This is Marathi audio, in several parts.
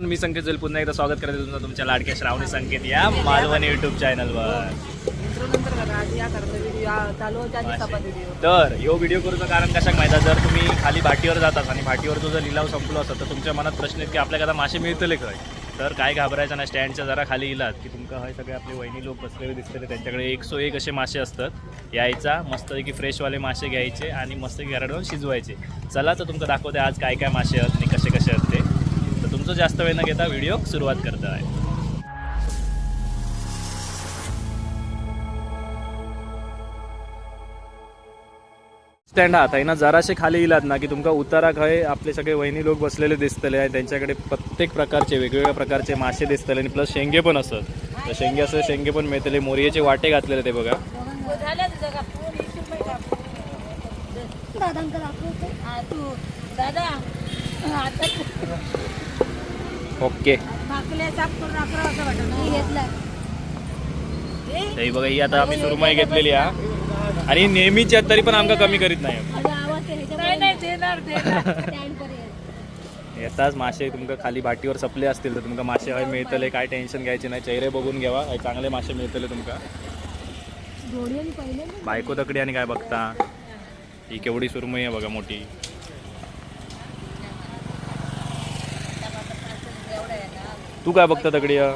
मी संकेत जोल पुन्हा एकदा स्वागत करते तुमचं तुमच्या लाडक्या श्रावणी संकेत या मालवण युट्यूब चॅनलवर तर ह्यो व्हिडिओ करूचं कारण कशाक माहिती आहे? जर तुम्ही खाली भाटीवर जातात आणि भाटीवरचा जर लिलाव संपलो असत तर तुमच्या मनात प्रश्न येत की आपल्याला आता मासे मिळतले काय? तर काय घाबरायचं ना स्टँडच्या जरा खाली इलात की तुमका हय सगळे आपले वहिनी लोक बसलेले दिसतले त्यांच्याकडे एक सो एक असे मासे असतात. यायचा मस्तपैकी फ्रेशवाले मासे घ्यायचे आणि मस्त घरात शिजवायचे. चला तर तुमचं दाखवते आज काय काय मासे आहेत आणि कसे कसे आहेत. तुमचं जास्त वेळ न घेता व्हिडिओ सुरुवात करता आहे. स्टँड आहात. आहे ना जराशे खाली इलात ना की तुमका उतारा खय आपले सगळे वहिनी लोक बसलेले दिसतले आणि त्यांच्याकडे प्रत्येक प्रकारचे वेगवेगळ्या प्रकारचे मासे दिसतले आणि प्लस शेंगे पण असत तर शेंगे असं शेंगे पण मिळतले. मोरियाचे वाटे घातलेले ते बघा. हा दादा आता ओके. तरी बघा ही आता आम्ही सुरमई घेतलेली हा आणि नेहमीची तरी पण आमका कमी करीत नाही. नाही नाही देणार देणार. येताच मासे तुमका खाली भाटीवर सपले असतील तर तुमका मासे हय मिळतले काय टेन्शन घ्यायचे नाही. चेहरे बघून घ्यावा चांगले मासे मिळतले तुमका. बायको तकडी आणि काय बघता? ही केवढी सुरमई आहे बघा मोठी. तू काय बघता तकडी अ?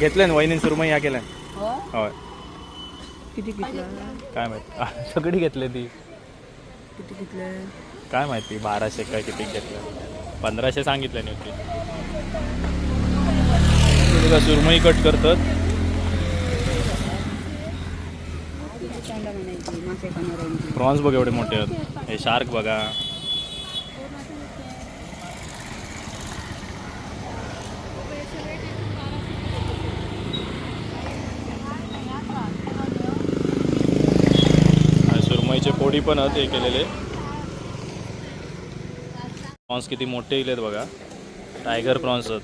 घेतलं ना वहिनी सुरमई या केल्या. होय. किती काय माहिती? आ, तगडी घेतली ती. किती किती काय माहिती बाराशे काय किती घेतलं? पंधराशे सांगितले होती. तुला सुरमई कट करतात. प्रॉन्स बघ एवढे मोठे आहेत. हे शार्क बघा आणि सुरमईचे पण आहेत हे केलेले. प्रॉन्स किती मोठे इलेत बघा. टायगर प्रॉन्स आहेत.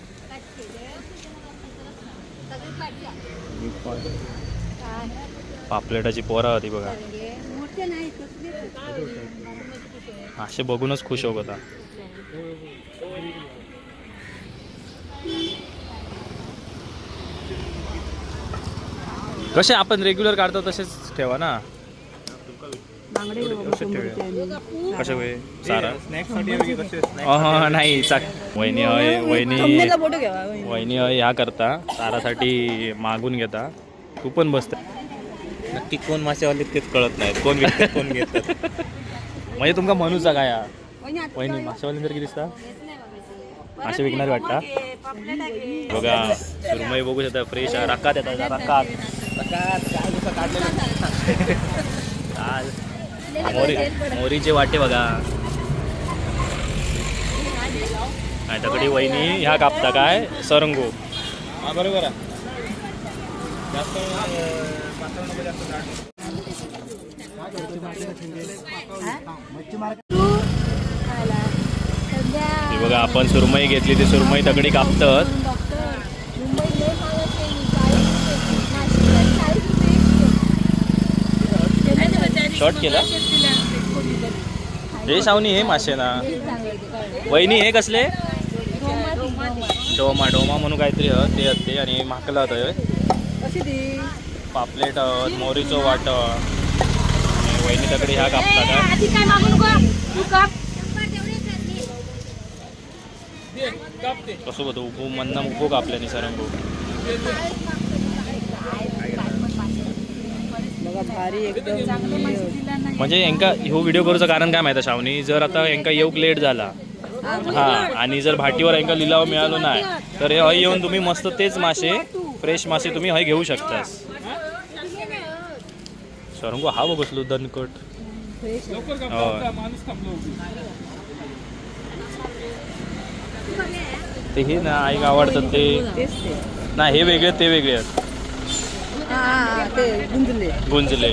पापलेटाची पोरा होती बघा. असे बघूनच खुश होत होता कसे आपण रेग्युलर काढतो तसेच ठेवा ना. कसे सारा. नाही चाक. वहिनी हय वहिनी फोटो घ्यावा वहिनी. हय ह्या करता. सारासाठी मागून घेता. तू पण बसता नक्की कोण मासेवाले तेच कळत नाहीत कोण विकतात कोण घेतात. म्हणजे तुमका म्हणूचा काय हा? वहिनी मासेवाले जर किती दिसता? मासे विकणारे वाटता? बघा सुरमई बघू शकता फ्रेश रकात येतात रकात. रकात काय जसं काढलेलं. काल मोरी मोरीचे वाटे बघा. काय दगडी वहिनी ह्या कापता काय? सरंगो. हा बरोबर आहे. जास्त बघा आपण सुरमई घेतली ती सुरमई दगडी कापतात. शॉर्ट केला. हे सावनी हे मासे ना वहिनी हे कसले? डोमा डोमा म्हणून काहीतरी हत ते हत ते आणि माकला होतं पापलेट हत मोरीचं वाट वहिनी दगडी ह्या कापता का आधी काय मागून गो तू काप. कसं होतं उभू मन्ना उभो कापल्याने सरंगो बघा भारी एकदम. म्हणजे यांका ह्यो व्हिडिओ करूचं कारण काय माहिती शावनी जर आता यांका येऊक लेट झाला हा आणि जर भाटीवर यांका लिलाव मिळालो नाही तर हे हय येऊन तुम्ही मस्त तेच मासे फ्रेश मासे तुम्ही हय घेऊ शकतास. सरंगो हा बघसलो दनकट. ते हे ना ऐक आवडतात ते नाही हे वेगळे ते वेगळे आहेत. हा, हा ते गुंजले. गुंजले.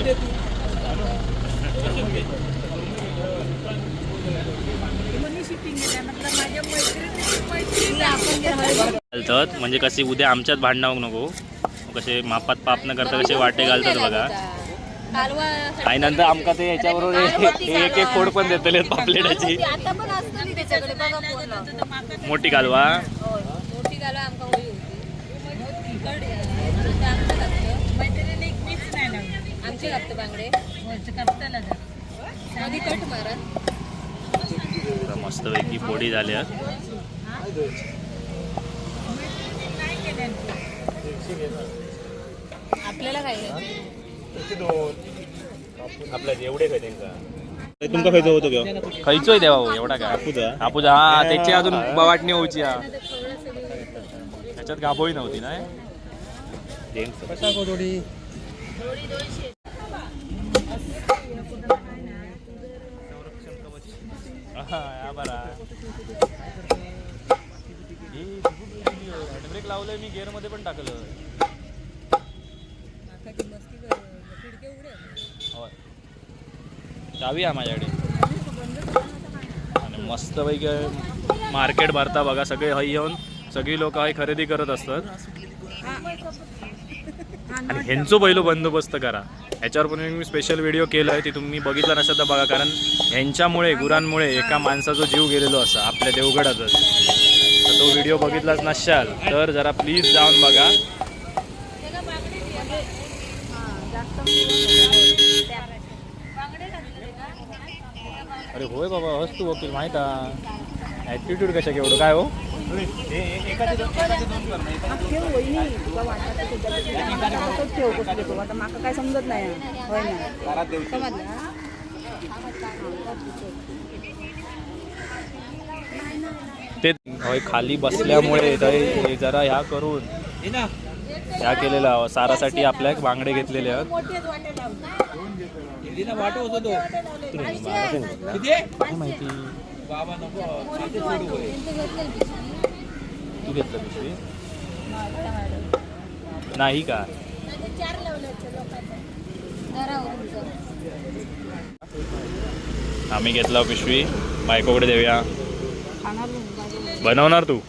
घालतात. म्हणजे कसे उद्या आमच्यात भांडणं होऊ नको. कसे मापात पाप न करता कसे वाटे घालतात बघा. कालवा आणि नंतर आमका ते याच्याबरोबर एक एक एक फोड पण देतले पापलेटाची. आता पण असतं त्याच्याकडे. बघा पूर्ण मोठी कालवा होय मोठी कालवा आमका होई होती इकडे ते आमचं लागतं आमचे लागतं बांगडे? आधी कट मारा. मस्तपैकी पोळी झाल्या आपल्याला काय? आपल्या एवढे काय तुमका खायचं होतं किंवा खायचोय देवा भाऊ एवढा काय? हापूचा हापूचा हा त्याची अजून वाटणी होऊची हा. त्याच्यात गाभोळी नव्हती ना हा, या बरा. हे हँडब्रेक लावलंय मी गेअरमध्ये पण टाकलं. होय. चावी आहे माझ्याकडे. आणि मस्त पैकी मार्केट भरता बघा सगळे हई येऊन सगळी लोक हई खरेदी करत असतात. आणि ह्यांचो पहिलो बंदोबस्त करा. ह्याच्यावर पण मी स्पेशल व्हिडिओ केलं आहे ती तुम्ही बघितला नसेल तर बघा कारण ह्यांच्यामुळे गुरांमुळे एका माणसाचा जीव गेलेलो असा आपल्या देवगडातच तर तो व्हिडिओ बघितलाच नसाल तर जरा प्लीज जाऊन बघा. अरे होय बाबा हस तू वकील माहीत ॲटिट्यूड कशा केवढं काय हो? आता माका काय समजत नाही. होय ना? समजलं. ते होय खाली बसल्यामुळे ते- हे जरा ह्या करून ह्या केलेला सारासाठी आपल्या बांगडे घेतलेले आहेत. काय माहिती. तू घेतलं पिशवी? नाही का? आम्ही घेतला पिशवी. बायकोकडे देऊया. बनवणार तू?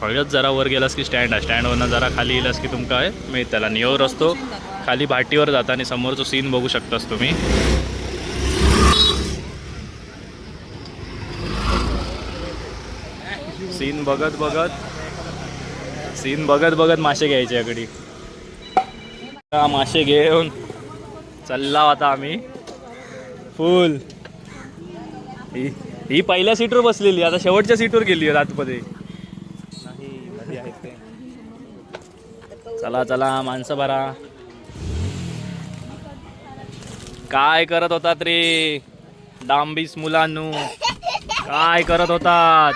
हळदच जरा वर गेलास की स्टँड आहे. स्टँडवरनं जरा खाली येलास की तुमका आहे मिळत त्याला नियोर असतो. खाली भाटीवर जाता आणि समोरचं सीन बघू शकतास तुम्ही. सीन बघत बघत सीन बघत बघत मासे घ्यायचे याकडे. मासे घेऊन चालला आता आम्ही. फुल ही ही पहिल्या सीटवर बसलेली आता शेवटच्या सीटवर गेली आहे आतमध्ये चला चला माणसं भरा. काय करत होतात रे? डांबीस मुलांनू. काय करत होतात?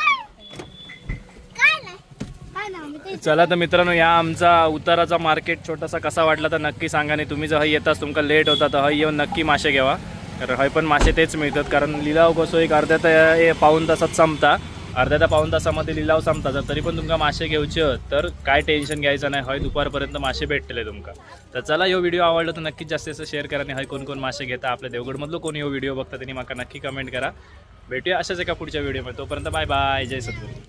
चला तर मित्रांनो या आमचा उताराचा मार्केट छोटासा कसा वाटला तर नक्की सांगा नाही तुम्ही जर हय येताच तुमका लेट होता तर हय येऊन नक्की मासे घ्यावा. कारण हय पण मासे तेच मिळतात कारण लिलाव कसो एक अर्ध्या तर पाऊन तासात संपता. अर्ध्या त्या पाऊन तासामध्ये लिलाव संपता जर तरी पण तुमका मासे घेऊचे तर काय टेन्शन घ्यायचं नाही. हय दुपारपर्यंत मासे भेटले तुमका. तर चला हो व्हिडिओ आवडला तर नक्कीच जास्त जास्त शेअर करा आणि हय कोण कोण मासे घेता आपल्या देवगडमधलं कोण हो व्हिडिओ बघता त्यांनी माका नक्की कमेंट करा. भेटूया अशाच एका पुढच्या व्हिडिओमध्ये तोपर्यंत बाय बाय जय सद्गुरू.